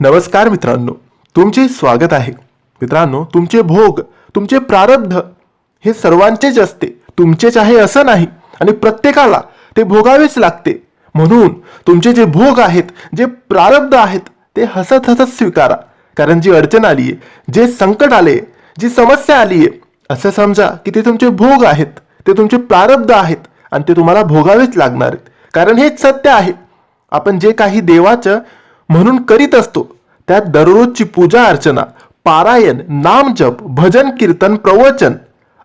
नमस्कार मित्रांनो तुमचे स्वागत आहे. मित्रांनो तुमचे भोग तुमचे प्रारब्ध हे सर्वांचेच असते. तुमचेच आहे असं नाही आणि प्रत्येकाला ते भोगावेच लागते. म्हणून तुमचे जे भोग आहेत जे प्रारब्ध आहेत ते हसत हसत स्वीकारा. कारण जी अडचण आली आहे जे संकट आले जी समस्या आली आहे असं समजा की ते तुमचे भोग आहेत ते तुमचे प्रारब्ध आहेत आणि ते तुम्हाला भोगावेच लागणार आहेत. कारण हेच सत्य आहे. आपण जे काही देवाचं म्हणून करीत असतो. त्यात दररोजची पूजा अर्चना पारायण नामजप भजन कीर्तन प्रवचन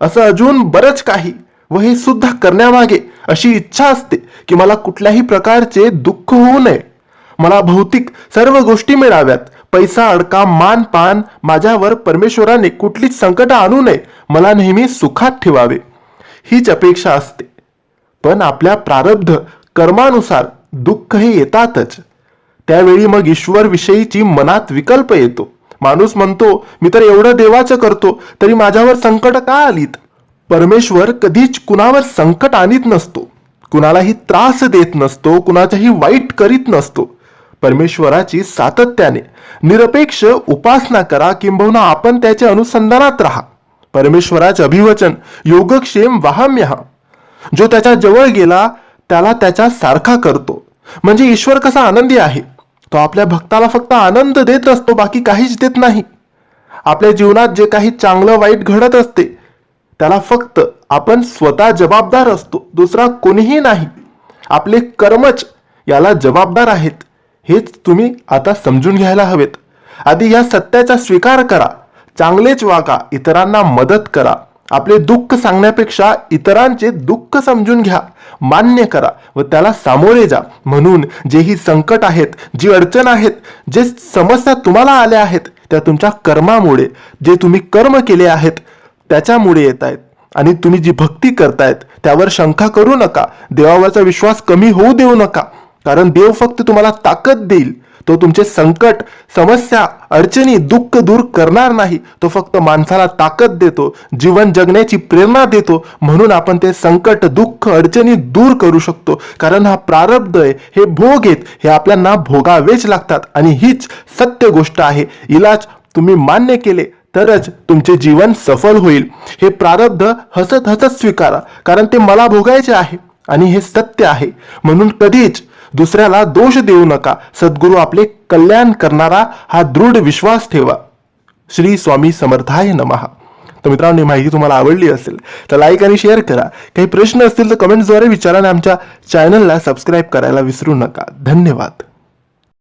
असं अजून बरंच काही व हे सुद्धा करण्यामागे अशी इच्छा असते की मला कुठल्याही प्रकारचे दुःख होऊ नये. मला भौतिक सर्व गोष्टी मिळाव्यात. पैसा अडका मान पान माझ्यावर परमेश्वराने कुठलीच संकट आणू नये. मला नेहमी सुखात ठेवावे. हीच अपेक्षा असते. पण आपल्या प्रारब्ध कर्मानुसार दुःख हे येतातच. त्यावेळी मग ईश्वर विषयीची मनात विकल्प येतो. माणूस म्हणतो मी तर एवढं देवाचं करतो तरी माझ्यावर संकट का आलीत? परमेश्वर कधीच कुणावर संकट आणीत नसतो. कुणालाही त्रास देत नसतो कुणाच्याही वाईट करीत नसतो. परमेश्वराची सातत्याने निरपेक्ष उपासना करा किंबहुना आपण त्याच्या अनुसंधानात राहा. परमेश्वराचे अभिवचन योगक्षेम वाहम्यहा. जो त्याच्याजवळ गेला त्याला त्याच्या सारखा करतो. म्हणजे ईश्वर कसा आनंदी आहे? तो आपल्या भक्ताला फक्त आनंद देत असतो बाकी काहीच देत नाही. आपल्या जीवनात जे काही चांगलं वाईट घडत असते त्याला फक्त आपण स्वतः जबाबदार असतो दुसरा कोणीही नाही. आपले कर्मच याला जबाबदार आहेत हेच तुम्ही आता समजून घ्यायला हवेत. आधी या सत्याचा स्वीकार करा चांगलेच वागा इतरांना मदत करा. आपले दुःख सांगण्यापेक्षा इतरांचे दुःख समजून घ्या मान्य करा व त्याला सामोरे जा. म्हणून जे ही संकट आहेत जी अडचण आहेत जे समस्या तुम्हाला आल्या आहेत त्या तुमच्या कर्मामुळे जे तुम्ही कर्म केले आहेत त्याच्यामुळे येत आहेत. आणि तुम्ही जी भक्ती करतायत त्यावर शंका करू नका. देवावरचा विश्वास कमी होऊ देऊ नका. कारण देव फक्त तुम्हाला ताकद देईल. तो तुमचे संकट समस्या अडचणी दुःख दूर करणार नाही. तो फक्त माणसाला ताकद देतो जीवन जगण्याची प्रेरणा देतो. म्हणून आपण ते संकट दुःख अडचणी दूर करू शकतो. कारण हा प्रारब्ध आहे हे भोग आहेत हे आपल्याला भोगावेच लागतात. आणि हीच सत्य गोष्ट आहे. इलाज तुम्ही मान्य केले तरच तुमचे जीवन सफल होईल. हे प्रारब्ध हसत हसत स्वीकारा कारण ते मला भोगायचे आहे. आणि हे सत्य आहे. म्हणून कधीच दुसऱ्याला दोष देऊ नका. सद्गुरू आपले कल्याण करणारा हा दृढ विश्वास ठेवा. श्री स्वामी समर्थाय नमहा तर मित्रांनो ही माहिती तुम्हाला आवडली असेल तर लाईक आणि शेअर करा. काही प्रश्न असतील तर कमेंट्सद्वारे विचारा आणि आमच्या चॅनलला सबस्क्राईब करायला विसरू नका. धन्यवाद.